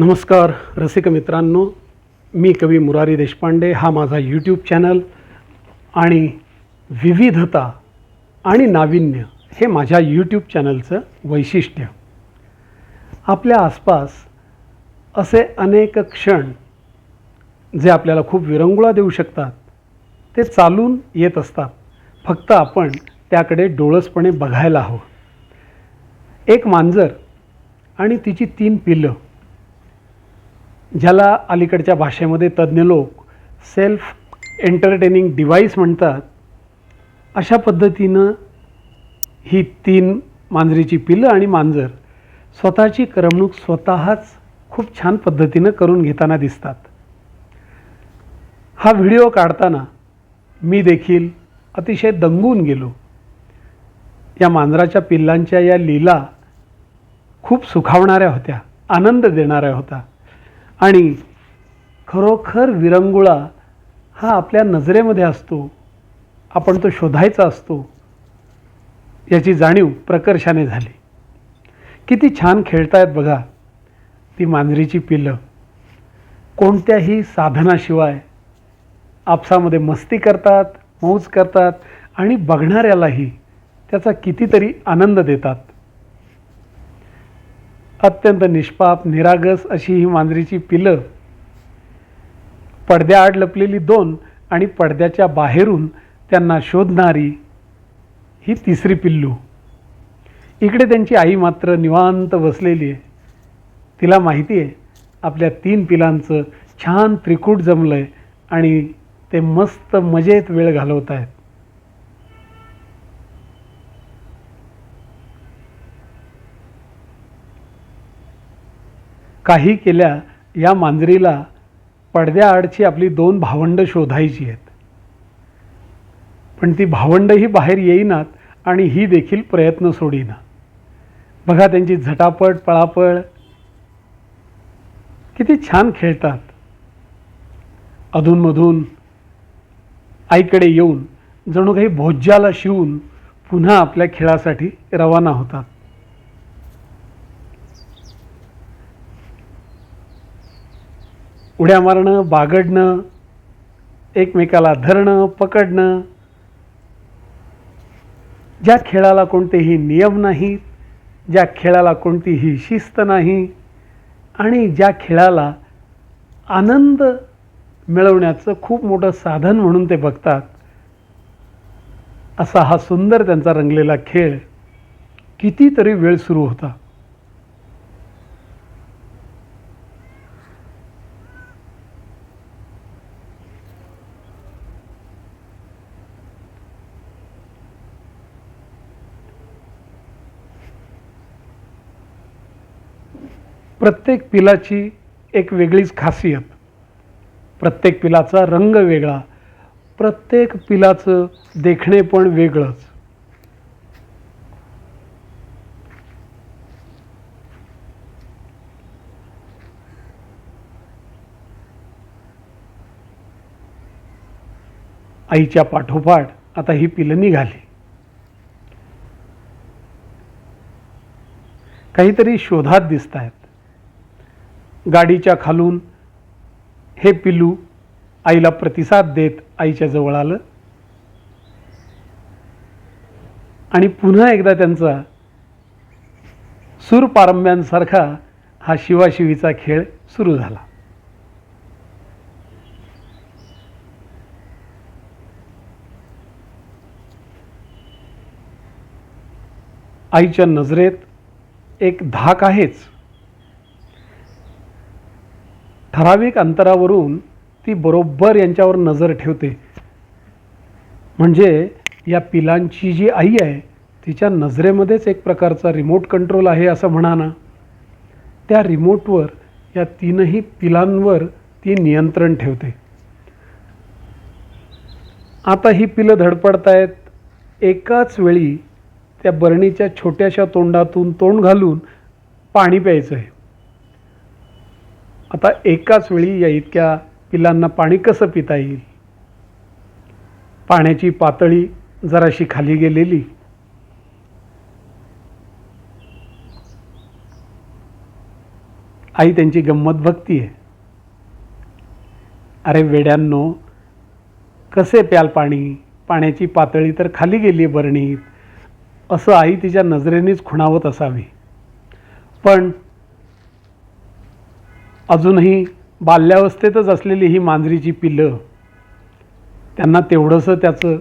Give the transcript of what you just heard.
नमस्कार रसिक मित्रांनो मी कवी मुरारी देशपांडे हा माझा यूट्यूब चॅनल आणि विविधता आणि नाविन्य हे माझ्या यूट्यूब चॅनलचं वैशिष्ट्य. आपल्या आसपास असे अनेक क्षण जे आपल्याला खूप विरंगुळा देऊ शकतात ते चालून येत असतात. फक्त आपण त्याकडे डोळसपणे बघायला हवं. एक मांजर आणि तिची तीन पिल्लं ज्याला अलीकडच्या भाषेमध्ये तज्ज्ञ लोक सेल्फ एंटरटेनिंग डिव्हाइस म्हणतात अशा पद्धतीनं ही तीन मांजरीची पिल्लं आणि मांजर स्वतःची करमणूक स्वतःच खूप छान पद्धतीनं करून घेताना दिसतात. हा व्हिडिओ काढताना मी देखील अतिशय दंगून गेलो. या मांजराच्या पिल्लांच्या या लीला खूप सुखावणाऱ्या होत्या आनंद देणाऱ्या होत्या. आणि खरोखर विरंगुळा हा आपल्या नजरेमध्ये असतो. आपण तो शोधायचा असतो. याची जाणीव प्रकर्षाने झाली. किती छान खेळतायत बघा ती मांजरीची पिल्लं कोणत्याही साधनाशिवाय आपसामध्ये मस्ती करतात मौज करतात आणि बघणाऱ्यालाही त्याचा कितीतरी आनंद देतात. अत्यंत निष्पाप निरागस अशी ही मांजरीची पिलं. पडद्याआड लपलेली दोन आणि पडद्याच्या बाहेरून त्यांना शोधणारी ही तिसरी पिल्लू. इकडे त्यांची आई मात्र निवांत बसलेली आहे. तिला माहिती आहे आपल्या तीन पिलांचं छान त्रिकूट जमलं आहे आणि ते मस्त मजेत वेळ घालवत आहेत काही केल्या या मांजरीला पडद्याआडची आपली दोन भावंडं शोधायची आहेत. पण ती भावंडंही बाहेर येईनात आणि ही देखील प्रयत्न सोडीना. बघा त्यांची झटापट पळापळ. किती छान खेळतात. अधूनमधून आईकडे येऊन जणू काही भोज्याला शिवून पुन्हा आपल्या खेळासाठी रवाना होतात. उड्या मारणं बागडणं एकमेकाला धरणं पकडणं ज्या खेळाला कोणतेही नियम नाहीत ज्या खेळाला कोणतीही शिस्त नाही आणि ज्या खेळाला आनंद मिळवण्याचं खूप मोठं साधन म्हणून ते बघतात असा हा सुंदर त्यांचा रंगलेला खेळ कितीतरी वेळ सुरू होता. प्रत्येक पिलाची एक वेगळीच खासियत. प्रत्येक पिलाचा रंग वेगळा. प्रत्येक पिलाचं देखणे पण वेगळंच. आईच्या पाठोपाठ आता ही पिलं निघाली. काहीतरी शोधात दिसत आहेत गाडीच्या खालून हे पिल्लू आईला प्रतिसाद देत आईच्या जवळ आलं. आणि पुन्हा एकदा त्यांचा सूरपारंब्यांसारखा हा शिवाशिवीचा खेळ सुरू झाला. आईच्या नजरेत एक धाक आहेच. ठराविक अंतरावरून ती बरोबर यांच्यावर नजर ठेवते. म्हणजे या पिलांची जी आई आहे तिच्या नजरेमध्येच एक प्रकारचा रिमोट कंट्रोल आहे असं म्हणा ना त्या रिमोटवर या तीनही पिलांवर ती नियंत्रण ठेवते. आता ही पिलं धडपडतायत. एकाच वेळी त्या बरणीच्या छोट्याशा तोंडातून तोंड घालून पाणी प्यायचं आहे आता एकाच वेळी या इतक्या पिलांना पाणी कसं पिता येईल? पाण्याची पातळी जराशी खाली गेलेली. आई त्यांची गंमत बघतीये. अरे वेड्यांनो कसे प्याल पाणी? पाण्याची पातळी तर खाली गेली बरणीत. असं आई तिच्या नजरेनेच खुणावत असावी. पण अजूनही बाल्यावस्थेतच असलेली ही मांजरीची पिलं त्यांना तेवढंसं त्याचं